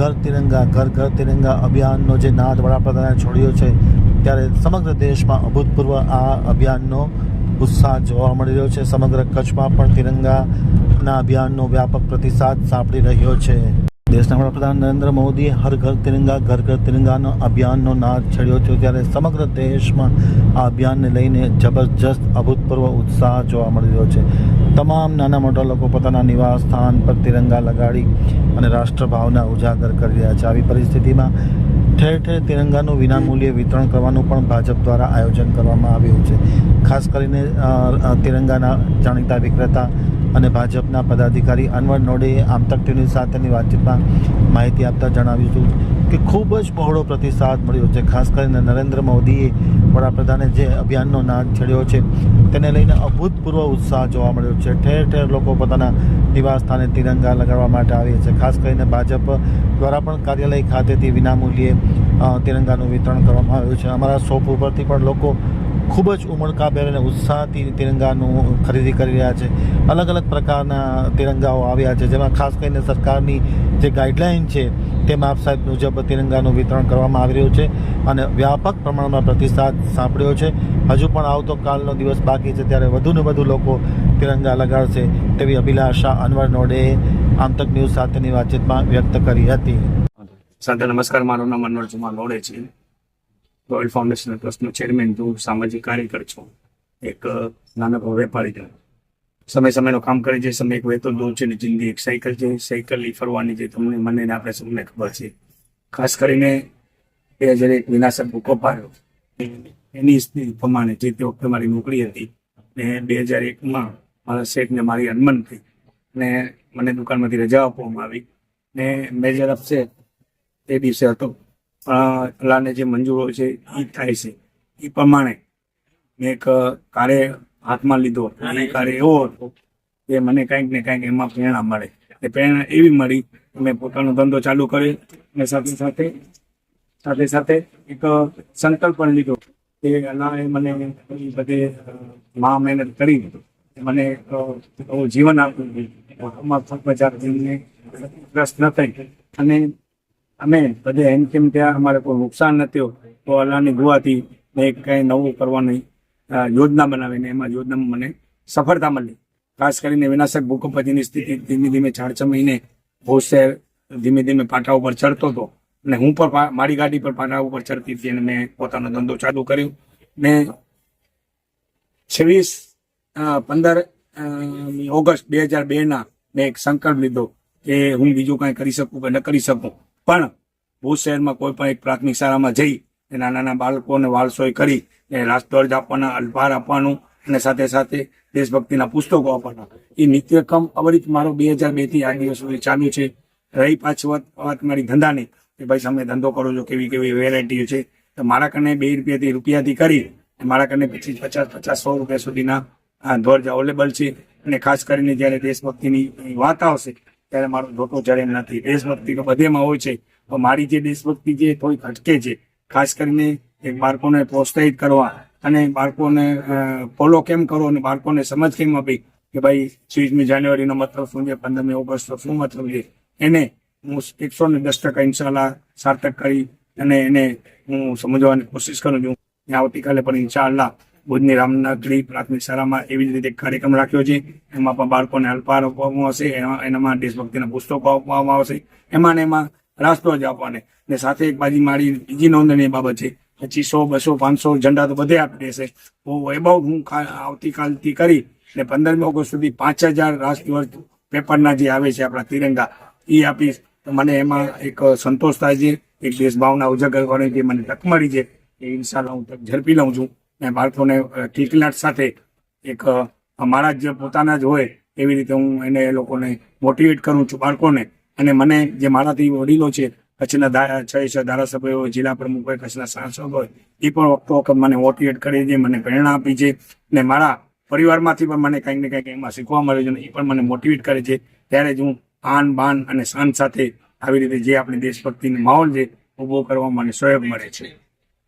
ઘર તિરંગા, ઘર ઘર તિરંગા અભિયાનનો જે નાદ વડાપ્રધાને છોડ્યો છે, ત્યારે સમગ્ર દેશમાં અભૂતપૂર્વ આ અભિયાનનો ઉત્સાહ જોવા મળી રહ્યો છે. સમગ્ર કચ્છમાં પણ તિરંગાના અભિયાનનો વ્યાપક પ્રતિસાદ સાંપડી રહ્યો છે. દેશના વડાપ્રધાન નરેન્દ્ર મોદીએ હર ઘર તિરંગા, ઘર ઘર તિરંગાનો અભિયાનનો નાદ છેડ્યો છે, ત્યારે સમગ્ર દેશમાં આ અભિયાનને લઈને જબરજસ્ત અભૂતપૂર્વ ઉત્સાહ જોવા મળી રહ્યો છે. તમામ નાના મોટા લોકો પોતાના નિવાસ સ્થાન પર તિરંગા લગાડી અને રાષ્ટ્રભાવના ઉજાગર કરી રહ્યા છે. આવી પરિસ્થિતિમાં ઠેર ઠેર તિરંગાનું વિનામૂલ્યે વિતરણ કરવાનું પણ ભાજપ દ્વારા આયોજન કરવામાં આવ્યું છે. ખાસ કરીને તિરંગાના જાણીતા વિક્રેતા અને ભાજપના પદાધિકારી અનવર નોડેએ આમતક ટીવી સાથેની વાતચીતમાં માહિતી આપતા જણાવ્યું હતું કે ખૂબ જ બહોળો પ્રતિસાદ મળ્યો છે. ખાસ કરીને નરેન્દ્ર મોદીએ વડાપ્રધાને જે અભિયાનનો નાદ છેડ્યો છે, તેને લઈને અભૂતપૂર્વ ઉત્સાહ જોવા મળ્યો છે. ઠેર ઠેર લોકો પોતાના નિવાસ સ્થાને તિરંગા લગાડવા માટે આવ્યા છે. ખાસ કરીને ભાજપ દ્વારા પણ કાર્યાલય ખાતેથી વિનામૂલ્યે તિરંગાનું વિતરણ કરવામાં આવ્યું છે. અમારા શોપ ઉપરથી પણ લોકો ખૂબ જ ઉમળકાભેર અને ઉત્સાહથી તિરંગાનું ખરીદી કરી રહ્યા છે. અલગ અલગ પ્રકારના તિરંગાઓ આવ્યા છે, જેમાં ખાસ કરીને સરકારની જે ગાઈડલાઈન છે તે માપ સાહેબ મુજબ તિરંગાનું વિતરણ કરવામાં આવી રહ્યું છે અને વ્યાપક પ્રમાણમાં પ્રતિસાદ સાંપડ્યો છે. હજુ પણ આવતો કાલનો દિવસ બાકી છે, ત્યારે વધુ ને વધુ લોકો તિરંગા લગાડશે તેવી અભિલાષા અનવર નોડેએ આમતક ન્યૂઝ સાથેની વાતચીતમાં વ્યક્ત કરી હતી. સાથે નમસ્કાર, મારું નામ અનવર નોડે છે. રોયલ ફાઉન્ડેશન ટ્રસ્ટનો ચેરમેન છું સામાજિક કાર્યકર છું. એક નાનકડો વેપારી છું. સમય સમયનું કામ કરી જાય સમય એક વહેતો દૂર છે જિંદગી એક સાયકલ છે. સાયકલ ઈ ફરવાની છે, તમને મને આપણે સૌને ખબર છે. ખાસ કરીને બે હજાર એક વિનાશક ભૂકો પાડ્યો. એની સ્થિતિ પ્રમાણે જે તે વખતે મારી નોકરી હતી ને બે હજાર એકમાં મારા શેઠને મારી અનમન થઈ ને મને દુકાનમાંથી રજા આપવામાં આવી ને મેજર અપસેટ તે દિવસે હતો. અલ્લાહને જે મંજૂરો છે એ થાય છે. એ પ્રમાણે મેં એક કાર્ય હાથમાં લીધો એ કાર્ય એવો હતો કે મને કંઈક ને કંઈક એમાં પ્રેરણા મળે. એ પ્રેરણા એવી મળી મેં પોતાનો ધંધો ચાલુ કર્યો અને સાથે સાથે સાથે સાથે એક સંકલ્પ પણ લીધો કે મને એ બધે અ, મહા મહેનત કરી. મને એક જીવન આપ્યું. આમાં ગ્રસ્ત ન થઈ. અને અમે બધે એમ કેમ ત્યાં અમારે કોઈ નુકસાન ન થયું, તો અલ્લાહની દુઆથી મેં કંઈ નવું કરવાની યોજના બનાવીને એમાં યોજનામાં મને સફળતા મળી. ખાસ કરીને વિનાશક ભૂકંપ પછીની સ્થિતિ ધીમે ધીમે ચાર છ મહિને ભુજ શહેર ધીમે ધીમે પાટા ઉપર ચડતો હતો. અને હું પણ મારી ગાડી પર પાટા ઉપર ચડતી હતી અને મેં પોતાનો ધંધો ચાલુ કર્યો. મેં છવ્વીસ પંદર ઓગસ્ટ બે હજાર બેના મેં એક સંકલ્પ લીધો કે હું બીજું કાંઈ કરી શકું કે ન કરી શકું. પણ ભુજ શહેરમાં કોઈ પણ એક પ્રાથમિક શાળામાં જઈ એ નાના નાના બાળકોને વાલસોય કરી એ રાષ્ટ્રધ્વજ આપવાના અલ્પાર આપવાનું અને સાથે સાથે દેશભક્તિના પુસ્તકો આપવાના. એ નિત્યક્રમ અવરિત મારો બે હજાર બેથી આ દિવસ સુધી ચાલુ છે. રહી પાછી વાત વાત મારી ધંધાની કે ભાઈ તમે ધંધો કરો છો, કેવી કેવી વેરાયટીઓ છે. તો મારા કને બે રૂપિયાથી રૂપિયાથી કરી મારા કને પચીસ પચાસ પચાસ, સો રૂપિયા સુધીના ધ્વજ અવેલેબલ છે. અને ખાસ કરીને જ્યારે દેશભક્તિની વાત આવશે ત્યારે મારો ધોતો ચડે નથી. દેશભક્તિ તો બધેમાં હોય છે. પણ મારી જે દેશભક્તિ છે થોડી હટકે છે. ખાસ કરીને બાળકોને પ્રોત્સાહિત કરવા અને બાળકોને ફોલો કેમ કરો અને બાળકોને સમજ કેમ આપી કે ભાઈ, છવ્વીસમી જાન્યુઆરીનો મતલબ શું છે? પંદરમી ઓગસ્ટનો શું મતલબ છે? એને હું એકસો ને દસ ટકા ઇન્શાલ્લાહ સાર્થક કરી અને એને હું સમજવાની કોશિશ કરું છું. આવતીકાલે પણ ઇન્શાલ્લાહ ભુજની રામનગરી પ્રાથમિક શાળામાં એવી જ રીતે કાર્યક્રમ રાખ્યો છે. એમાં પણ બાળકોને અલ્પાર આપવામાં આવશે. એનામાં દેશભક્તિના પુસ્તકો આપવામાં આવશે. એમાં ને એમાં રાષ્ટ્રધ્વજ આપવાને. ને સાથે એક બાજી મારી બીજી નોંધણીય બાબત છે. પછી સો, બસો, પાંચસો ઝંડા તો બધે આપી દેશે. તો એબાઉટ હું આવતીકાલથી કરી ને પંદરમી ઓગસ્ટ સુધી પાંચ હજાર રાષ્ટ્રધ્વજ પેપરના જે આવે છે આપણા તિરંગા, એ આપીશ. મને એમાં એક સંતોષ થાય છે. એક દેશભાવના ઉજાગર કરવાની જે મને તક મળી છે. એ ઇન્શાલ્લાહ હું તક ઝડપી લઉં છું. અને બાળકોને અ, સાથે એક મારા જ પોતાના જ હોય એવી રીતે હું એને એ લોકોને મોટિવેટ કરું છું બાળકોને. અને મને જે મારાથી વડીલો છે કચ્છના છ ધારાસભ્યો હોય જિલ્લા પ્રમુખ હોય કચ્છના સાંસદ હોય એ પણ વખતો વખત મને મોટિવેટ કરે છે મને પ્રેરણા આપી છે ને મારા પરિવારમાંથી પણ મને કંઈક ને કંઈક એમાં શીખવા મળે છે એ પણ મને મોટિવેટ કરે છે. ત્યારે જ હું આન બાન અને શાન સાથે આવી રીતે જે આપણી દેશભક્તિનો માહોલ છે ઊભો કરવા મને સહયોગ મળે છે.